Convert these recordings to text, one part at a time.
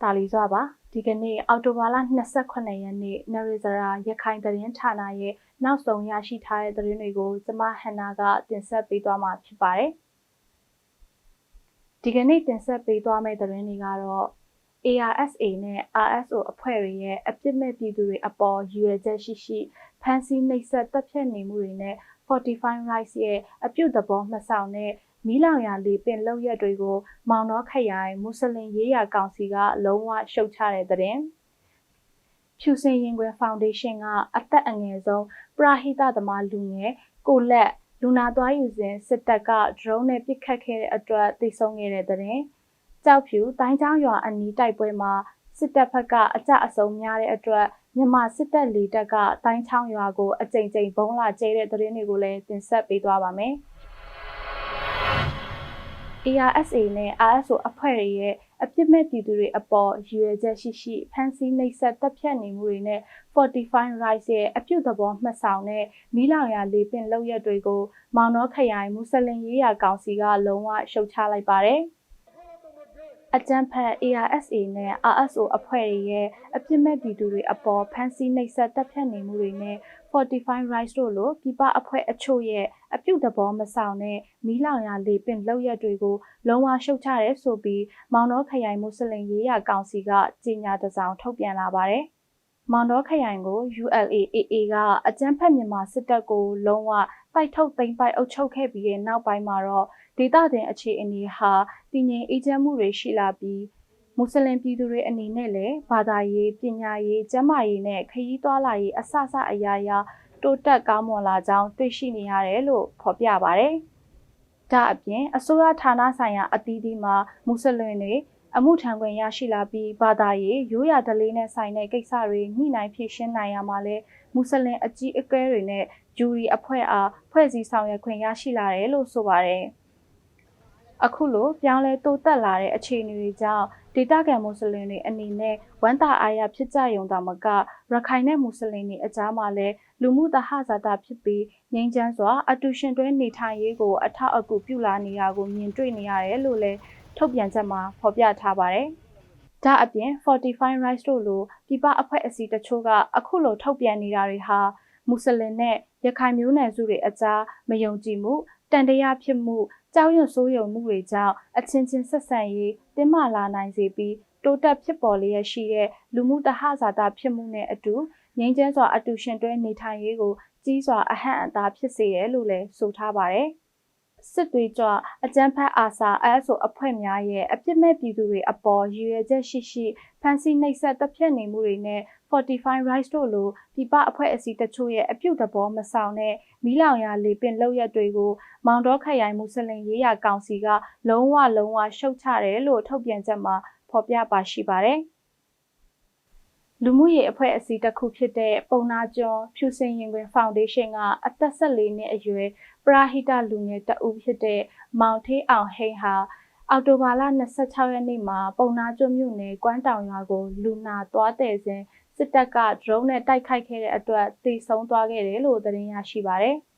တာလီစွာပါဒီကနေ့အောက်တိုဘာလ28ရက်နေ့နရီဇရာရခိုင်သတင်းဌာနရဲ့နောက်ဆုံးရရှိထားတဲ့သတင်းတွေကိုကျမဟန်နာကတင်ဆက်ပေးသွားမှာဖြစ်ပါတယ်ဒီကနေ့တင်ဆက်ပေးသွားမယ့်သတင်းတွေကတော့ ARSA နဲ့ RSO အဖွဲ့တွေရဲ့အပြစ်မဲ့ပြည်သူတွေအပေါ်ရည်ရွယ်ချက်ရှိရှိဖမ်းဆီးနှိပ်စက်တပ်ဖြတ်နေမှုတွေနဲ့ Fortify Rights ရဲ့အပြုတ်သဘောမှတ်ဆောင်တဲ့ မီးလောင်ရာလေပင်လောက်ရက်တွေကို မောင်တော်ခရိုင်မွတ်စလင်ရေးရာကောင်စီကလုံးဝရှုတ်ချတဲ့တဲ့ဖြူစင်ရင်ခွင်ဖောင်ဒေးရှင်းကအသက်အငယ်ဆုံးပရာဟိတသမားလူငယ်ကိုလက်လူနာသွားယူစဉ်စစ်တပ်က drone နဲ့ပစ်ခတ်ခဲ့တဲ့အတွက်သိဆုံးခဲ့တဲ့တဲ့ကြောက်ဖြူတိုင်းချောင်းရွာအနီးတိုက်ပွဲမှာစစ်တပ်ဘက်ကအကြအဆုံးများတဲ့အတွက်မြန်မာစစ်တပ်လေတပ်ကတိုင်းချောင်းရွာကိုအကြိမ်ကြိမ်ဘုံလာကျဲတဲ့သတင်းတွေကိုလည်းတင်ဆက်ပေးသွားပါမယ်။ ARSA နဲ့ RSO အဖွဲ့တွေရဲ့အပြစ်မဲ့ပြည်သူတွေအပေါ်ရည်ရွယ်ချက်ရှိရှိဖမ်းဆီးနှိပ်စက်တပ်ဖြတ်နေမှုတွေနဲ့ Fortify Rights ရဲ့အပြုတ်သဘောမှတ်ဆောင်တဲ့မီးလောင်ရာလေပင်လောက်ရက်တွေကိုမောင်နှောခရိုင်မွတ်စလင်ရေးရာကောင်စီကလုံးဝရှုတ်ချလိုက်ပါတယ်။ အကြံဖက် ARSA နဲ့ RSO အဖွဲ့တွေရဲ့အပြစ်မဲ့ပြည်သူတွေအပေါ်ဖမ်းဆီးနှိပ်စက်တပ်ဖြတ်နေမှုတွေနဲ့ Fortify Rights တို့လိုပြပအဖွဲ့အချို့ရဲ့အပြုတ်သဘောမဆောင်တဲ့မီးလောင်ရာလေပင်လောက်ရက်တွေကိုလုံးဝရှုတ်ချရဲဆိုပြီးမောင်တော်ခရိုင်မွတ်စလင်ရေးရာကောင်စီကကြေညာတစောင်ထုတ်ပြန်လာပါတယ်။မောင်တော်ခရိုင်ကို ULAAA ကအကြမ်းဖက်မြန်မာစစ်တပ်ကိုလုံးဝတိုက်ထုတ်သိမ်းပိုက်အုပ်ချုပ်ခဲ့ပြီးတဲ့နောက်ပိုင်းမှာတော့ ဒေသတွင်အခြေအနေဟာတည်ငြိမ်အေးချမ်းမှုတွေရှိလာပြီးမွတ်စလင်ပြည်သူတွေအနေနဲ့လည်းဘာသာရေးပညာရေးကျန်းမာရေးနဲ့ခရီးသွားလာရေးအစစအရာရာတိုးတက်ကောင်းမွန်လာကြောင်းတွေ့ရှိနေရတယ်လို့ဖော်ပြပါတယ်။ဒါအပြင်အစိုးရဌာနဆိုင်ရာအသီးသီးမှာမွတ်စလင်တွေအမှုထမ်းခွင့်ရရှိလာပြီးဘာသာရေးရိုးရာဓလေ့နဲ့ဆိုင်တဲ့ကိစ္စတွေညှိနှိုင်းဖြေရှင်းနိုင်ရမှာလဲမွတ်စလင်အကြီးအကဲတွေနဲ့ဂျူရီအဖွဲ့အားဖွဲ့စည်းဆောင်ရွက်ခွင့်ရရှိလာတယ်လို့ဆိုပါတယ်။ အခုလိုပြောင်းလဲတိုးတက်လာတဲ့အခြေအနေတွေကြောင့်ဒေသခံမွတ်စလင်တွေအနေနဲ့ဝမ်းသာအားရဖြစ်ကြရုံသာမကရခိုင်နဲ့မွတ်စလင်တွေအကြားမှာလည်းလူမှုသဟဇာတဖြစ်ပြီးငြိမ်းချမ်းစွာအတူရှင်တွဲနေထိုင်ရေးကိုအထောက်အကူပြုလာနေတာကိုမြင်တွေ့နေရတယ်လို့လည်းထုတ်ပြန်ချက်မှာဖော်ပြထားပါတယ်။ဒါအပြင် Fortify Rights တို့လိုပြပအဖွဲ့အစည်းတချို့ကအခုလိုထုတ်ပြန်နေတာတွေဟာမွတ်စလင်နဲ့ရခိုင်မျိုးနွယ်စုတွေအကြားမယုံကြည်မှုတန်တရားဖြစ်မှု ကြောက်ရွံ့ဆိုးယုံမှုတွေကြောင့်အချင်းချင်းဆက်ဆံရေးတင်းမာလာနိုင်စေပြီးတိုးတက်ဖြစ်ပေါ်လျက်ရှိတဲ့လူမှုတဟဇာတာဖြစ်မှုနဲ့အတူငြိမ်းချမ်းစွာအတူရှင်တွဲနေထိုင်ရေးကိုကြီးစွာအဟန့်အတားဖြစ်စေတယ်လို့လည်းဆိုထားပါတယ်။ စစ်သွေးကြွအကြမ်းဖက်အာစာအဲဆိုအဖွဲ့များရဲ့အပြစ်မဲ့ပြည်သူတွေအပေါ်ရည်ရွယ်ချက်ရှိရှိဖန်ဆီးနှိပ်စက်တပ်ဖြတ်နေမှုတွေနဲ့ Fortify Rights တို့လိုပြပအဖွဲ့အစည်းတချို့ရဲ့အပြုတ်တဘောမဆောင်တဲ့မီးလောင်ရာလေပင်လောက်ရက်တွေကိုမောင်တော်ခရိုင်မူဆလင်ရေးရာကောင်စီကလုံးဝလုံးဝရှုတ်ချတယ်လို့ထုတ်ပြန်ချက်မှာဖော်ပြပါရှိပါတယ်။ လူမှုရေးအဖွဲ့အစည်းတစ်ခုဖြစ်တဲ့ပုံနာကျော်ဖြူစင်ရင်ခွင်ဖောင်ဒေးရှင်းကအသက်14နှစ်အရွယ်ပရာဟိတလူငယ်တဦးဖြစ်တဲ့မောင်ထေးအောင်ဟိန်းဟာအော်တိုဘာလ26ရက်နေ့မှာပုံနာကျွမြို့နယ်ကွမ်းတောင်ရွာကိုလူနာသွားတဲ့စဉ်စစ်တပ်က drone နဲ့တိုက်ခိုက်ခဲ့တဲ့အတွက်သေဆုံးသွားခဲ့တယ်လို့သတင်းရရှိပါတယ်။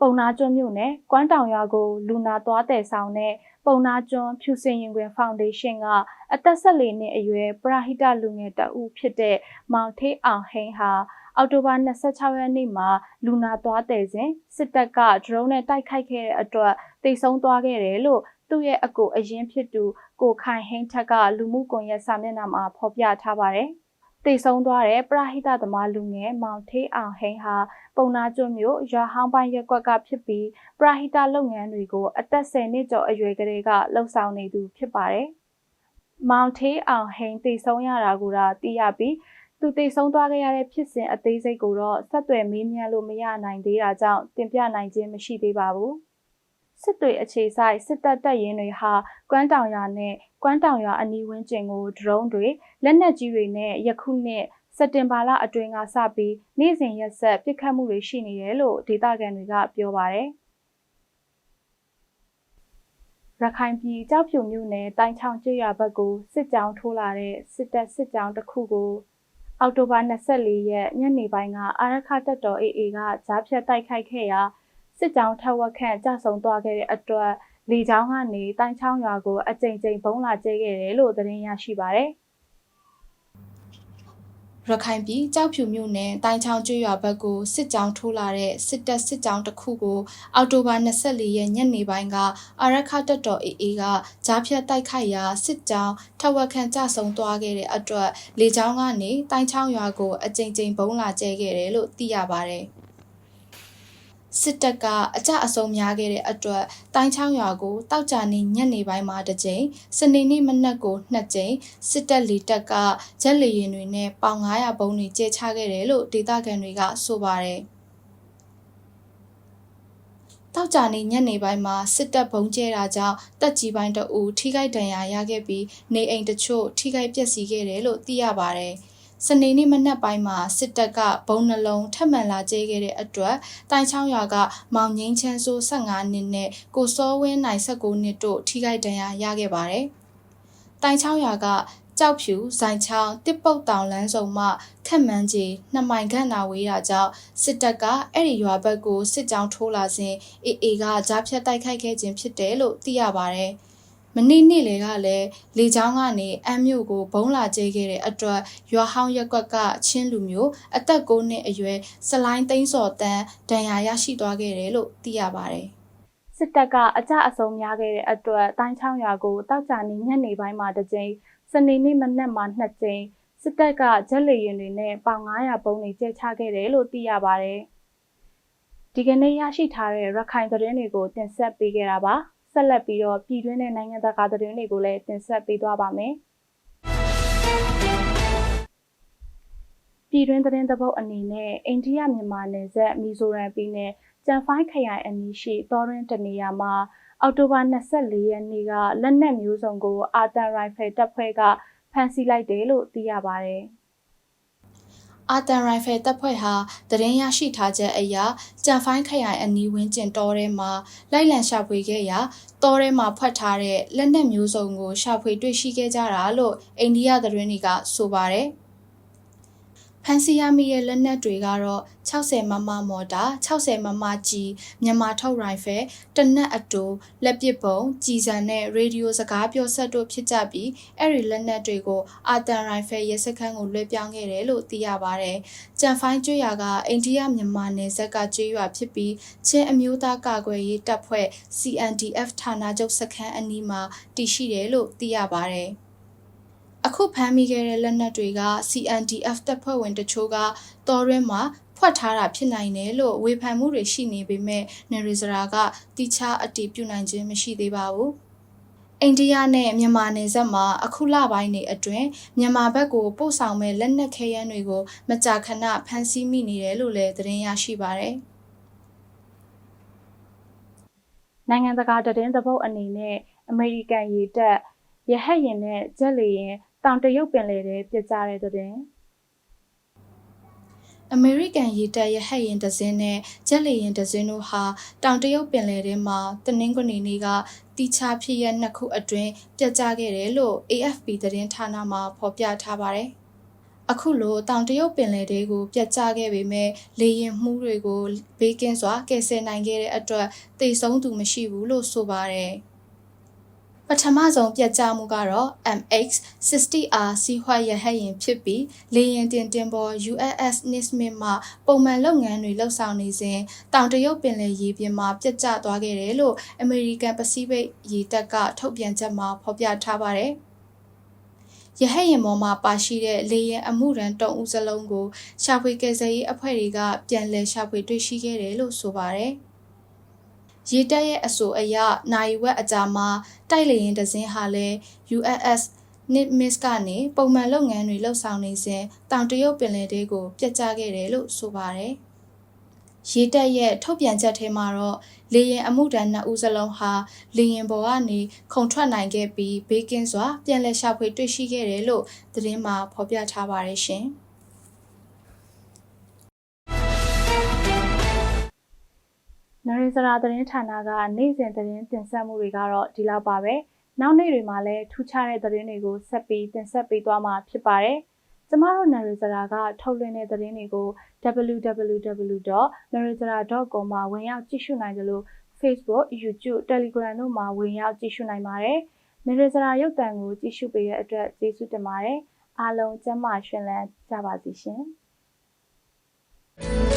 ပုံနာကျွန်းမြို့နယ်ကွမ်းတောင်ရွာကိုလူနာသွားတဲ့ဆောင်တဲ့ ပုံနာကျွန်းဖြူစင်ရင်ခွင်ဖောင်ဒေးရှင်းကအသက်14နှစ်အရွယ်ပရာဟိတလူငယ်တအုပ်ဖြစ်တဲ့မောင်ထေးအောင်ဟိန်းဟာအော်တိုဘာ26ရက်နေ့မှာလူနာသွားတဲ့စဉ်စစ်တပ်က drone နဲ့တိုက်ခိုက်ခဲ့တဲ့အတွက်တိတ်ဆုံးသွားခဲ့တယ်လို့သူ့ရဲ့အကိုအရင်ဖြစ်သူကိုခိုင်ဟင်းထက်ကလူမှုကွန်ရက်စာမျက်နှာမှာဖော်ပြထားပါတယ်။ တိတ်ဆုံးသွားတဲ့ပရဟိတသမားလူငယ်မောင်ထေးအောင်ဟိန်းဟာပုံနာကျွမြို့ရွာဟောင်းပိုင်းရက်ကွက်ကဖြစ်ပြီးပရဟိတလုပ်ငန်းတွေကိုအသက်10နှစ်ကျော်အရွယ်ကလေးကလှုပ်ဆောင်နေသူဖြစ်ပါတယ်။မောင်ထေးအောင်ဟိန်းတိတ်ဆုံးရတာကိုသာသိရပြီးသူတိတ်ဆုံးသွားခဲ့ရတဲ့ဖြစ်စဉ်အသေးစိတ်ကိုတော့ဆက်သွယ်မေးမြန်းလို့မရနိုင်သေးတာကြောင့်တင်ပြနိုင်ခြင်းမရှိသေးပါဘူး။ စစ်တွေအခြေဆိုင်စစ်တပ်တပ်ရင်းတွေဟာကွမ်းတောင်ရွာနဲ့ကွမ်းတောင်ရွာအနီးဝန်းကျင်ကိုဒရုန်းတွေလက်နက်ကြီးတွေနဲ့ယခုနှစ်စက်တင်ဘာလအတွင်းကစပြီးနေ့စဉ်ရက်ဆက်ပစ်ခတ်မှုတွေရှိနေတယ်လို့ဒေသခံတွေကပြောပါတယ်။ရခိုင်ပြည်ကြောက်ဖြူမြို့နယ်တိုင်းချောင်းကျွရဘက်ကိုစစ်ကြောင်းထိုးလာတဲ့စစ်တပ်စစ်ကြောင်းတစ်ခုကိုအောက်တိုဘာ24ရက်ညနေပိုင်းကအာရခတပ်တော် AA ကကြားဖြတ်တိုက်ခိုက်ခဲ့ရာ စစ်ကြောင်းထက်ဝက်ခန့်ကြဆုံသွားခဲ့တဲ့အတွက်လေကြောင်းကနေတိုင်ချောင်းရွာကိုအကြိမ်ကြိမ်ဘုံလာကျဲခဲ့တယ်လို့သတင်းရရှိပါတယ်။ရခိုင်ပြည်ကြောက်ဖြူမြို့နယ်တိုင်းချောင်းကျွရွာဘက်ကိုစစ်ကြောင်းထိုးလာတဲ့စစ်တပ်စစ်ကြောင်းတစ်ခုကိုအောက်တိုဘာ24ရက်ညနေပိုင်းကအာရခတပ်တော် AA ကကြားဖြတ်တိုက်ခိုက်ရာစစ်ကြောင်းထဝက်ခန့်ကြဆုံသွားခဲ့တဲ့အတွက်လေကြောင်းကနေတိုင်းချောင်းရွာကိုအကြိမ်ကြိမ်ဘုံလာကျဲခဲ့တယ်လို့သိရပါတယ်။ စစ်တပ်ကအကြအဆုံးများခဲ့တဲ့အတွက်တိုင်းချောင်းရွာကိုတောက်ကြနေညနေပိုင်းမှာတစ်ကြိမ်စနေနေ့မနက်ကိုနှစ်ကြိမ်စစ်တပ်လီတပ်ကဂျက်လီရင်တွေနဲ့ပေါင်900ဘုံတွေကျဲချခဲ့တယ်လို့ဒေသခံတွေကဆိုပါတယ်တောက်ကြနေညနေပိုင်းမှာစစ်တပ်ဘုံကျဲတာကြောင့်တက်ကြီးပိုင်းတအူထိခိုက်ဒဏ်ရာရခဲ့ပြီးနေအိမ်တချို့ထိခိုက်ပျက်စီးခဲ့တယ်လို့သိရပါတယ်။ စနေနေ့မနက်ပိုင်းမှာစစ်တပ်ကဘုံနှလုံးထပ်မံလာကျဲခဲ့တဲ့အတွက်တိုင်ချောင်းရွာကမောင်ငင်းချမ်းစိုး15နှစ်နဲ့ကိုစောဝင်းနိုင်19နှစ်တို့ထိခိုက်ဒဏ်ရာရခဲ့ပါတယ်။တိုင်ချောင်းရွာကကြောက်ဖြူဇိုင်ချောင်းတစ်ပုတ်တောင်လမ်းစုံမှခက်မှန်းကြီးနှစ်မိုင်ခန့်နာဝေးတာကြောင့်စစ်တပ်ကအဲ့ဒီရွာဘက်ကိုစစ်ကြောင်းထိုးလာစဉ်အေအေကကြားဖြတ်တိုက်ခိုက်ခဲ့ခြင်းဖြစ်တယ်လို့သိရပါဗျ။ မနေ့နေ့လေကလည်းလေချောင်းကနေအမ်းမြို့ကိုဘုံလာကျဲခဲ့တဲ့အတွက်ရွာဟောင်းရက်ကွက်ကချင်းလူမျိုးအသက်9နှစ်အရွယ်စလိုင်းသိန်းစော်တန်းဒဏ်ရာရရှိသွားခဲ့တယ်လို့သိရပါတယ်။စစ်တပ်ကအကြအဆုံးများခဲ့တဲ့အတွက်တိုင်းချောင်းရွာကိုတောက်ကြနေညနေပိုင်းမှာတစ်ကြိမ်စနေနေ့မနက်မှာနှစ်ကြိမ်စစ်တပ်ကဂျက်လေရင်တွေနဲ့ပေါင်900ပုံတွေကျဲချခဲ့တယ်လို့သိရပါတယ်။ဒီကနေ့ရရှိထားတဲ့ရခိုင်သတင်းတွေကိုတင်ဆက်ပေးခဲ့တာပါ။ ဆက်လက်ပြီးတော့ပြည်တွင်းနဲ့နိုင်ငံတကာသတင်းတွေကိုလည်းတင်ဆက်ပေးသွားပါမယ်။ပြည်တွင်းသတင်းသဘုတ်အနေနဲ့အိန္ဒိယမြန်မာနယ်စပ်မီဇိုရမ်ပြည်နယ်ကြံဖိုင်းခရိုင်အနီးရှိသောရင်းတနေရာမှာအောက်တိုဘာ24ရက်နေ့ကလက်နက်မျိုးစုံကိုအာတန်ရိုင်ဖယ်တပ်ဖွဲ့ကဖမ်းဆီးလိုက်တယ်လို့သိရပါတယ်။ အာတန်ရိုင်ဖယ်တပ်ဖွဲ့ဟာတရင်ရရှိထားချက်အရကြံဖိုင်းခရိုင်အနီးဝန်းကျင်တောထဲမှာလိုက်လံရှာဖွေခဲ့ရာတောထဲမှာဖွက်ထားတဲ့လက်နက်မျိုးစုံကိုရှာဖွေတွေ့ရှိခဲ့ကြတာလို့အိန္ဒိယသတင်းတွေကဆိုပါတယ်။ ဖန်စီရမိရဲ့လက်နက်တွေကတော့60မမမော်တာ60မမကြီးမြန်မာထုတ်ရိုင်ဖယ်တနက်အတူလက်ပစ်ပုံကြည်စံနဲ့ရေဒီယိုစကားပြောဆက်တို့ဖြစ်ကြပြီးအဲ့ဒီလက်နက်တွေကိုအာတန်ရိုင်ဖယ်ရဲစခန်းကိုလွှဲပြောင်းခဲ့တယ်လို့သိရပါတယ်။ကြံဖိုင်းကျွော်ကအိန္ဒိယမြန်မာနယ်စပ်ကကျွော်ဖြစ်ပြီးချင်းအမျိုးသားကာကွယ်ရေးတပ်ဖွဲ့ CNDF ဌာနချုပ်စခန်းအနီးမှာတည်ရှိတယ်လို့သိရပါတယ်။ အခုဖမ်းမိခဲ့တဲ့လက်နက်တွေက CNDF တပ်ဖွဲ့ဝင်တချို့ကတော်ရဲမှာဖွက်ထားတာဖြစ်နိုင်တယ်လို့ဝေဖန်မှုတွေရှိနေပေမဲ့နေရီဇရာကတိချအတည်ပြုနိုင်ခြင်းမရှိသေးပါဘူး။အိန္ဒိယနဲ့မြန်မာနယ်စပ်မှာအခုလပိုင်းတွေအတွင်းမြန်မာဘက်ကိုပို့ဆောင်မဲ့လက်နက်ခဲယမ်းတွေကိုမကြာခဏဖမ်းဆီးမိနေတယ်လို့လည်းသတင်းရရှိပါရတယ်။နိုင်ငံတကာတည်င်းသဘုတ်အနေနဲ့အမေရိကန်ရေတပ်ရဟတ်ရင်နဲ့ဂျက်လေရင် တောင်တရုတ်ပင်လယ်ထဲပြစ်ကြတဲ့တဲ့အမေရိကန်ရေတပ်ရဟတ်ယာဉ်တစ်စင်းနဲ့ဂျက်လေယာဉ်တစ်စင်းတို့ဟာတောင်တရုတ်ပင်လယ်ထဲမှာတနင်္ဂနွေနေ့ကတီချာဖြစ်ရနှစ်ခုအတွင်းပြတ်ကျခဲ့တယ်လို့ AFP သတင်းဌာနမှဖော်ပြထားပါတယ်။အခုလိုတောင်တရုတ်ပင်လယ်တွေကိုပြတ်ကျခဲ့ပေမဲ့လေရင်မှုတွေကိုဘေးကင်းစွာကယ်ဆယ်နိုင်ခဲ့တဲ့အတွက်သေဆုံးသူမရှိဘူးလို့ဆိုပါတယ်။ ပထမဆုံးပြတ်ကျမှုကတော့ MX-60R စီးဟွာရဟတ်ယာဉ်ဖြစ်ပြီးလေယာဉ်တင်တင်ပေါ် USS Nismith မှပုံမှန်လုပ်ငန်းတွေလှုပ်ဆောင်နေစဉ်တောင်တရုတ်ပင်လယ်ရေပြင်မှာပြတ်ကျသွားခဲ့တယ်လို့ American Pacific ရေတပ်ကထုတ်ပြန်ချက်မှာဖော်ပြထားပါတယ်။ရဟတ်ယာဉ်ပေါ်မှာပါရှိတဲ့လေယာဉ်အမှုရန်တုံးဦးစလုံးကိုရှာဖွေကယ်ဆယ်ရေးအဖွဲ့တွေကပြန်လည်ရှာဖွေတွေ့ရှိခဲ့တယ်လို့ဆိုပါတယ်။ ရေတပ်ရဲ့အဆိုအရနိုင်ဝက်အကြာမှာတိုက်လေရင်တစင်းဟာလည်း USS Nimitz ကနေပုံမှန်လုပ်ငန်းတွေလှုပ်ဆောင်နေစဉ်တောင်တရုတ်ပင်လယ်ထဲကိုပြတ်ကျခဲ့တယ်လို့ဆိုပါတယ်။ရေတပ်ရဲ့ထုတ်ပြန်ချက်ထဲမှာတော့လေရင်အမှုတန်းနှစ်ဦးစလုံးဟာလေရင်ပေါ်ကနေခုန်ထွက်နိုင်ခဲ့ပြီးဘေးကင်းစွာပြန်လည်ရှာဖွေတွေ့ရှိခဲ့တယ်လို့သတင်းမှာဖော်ပြထားပါတယ်ရှင်။ နရိစရာသတင်းဌာနကနေ့စဉ်သတင်းတင်ဆက်မှုတွေကတော့ဒီလောက်ပါပဲ။နောက်နေ့တွေမှာလည်းထူးခြားတဲ့သတင်းတွေကိုဆက်ပြီးတင်ဆက်ပေးသွားမှာဖြစ်ပါတယ်။ကျမတို့နရိစရာကထုတ်လွှင့်တဲ့သတင်းတွေကို www.narizara.com မှာဝင်ရောက်ကြည့်ရှုနိုင်ကြလို့ Facebook, YouTube, Telegram တို့မှာဝင်ရောက်ကြည့်ရှုနိုင်ပါတယ်။နေရစရာရုပ်သံကိုကြည့်ရှုပေးတဲ့အတွက်ကျေးဇူးတင်ပါတယ်။အားလုံးကျမ်းမာရှင်လန်းကြပါစေရှင်။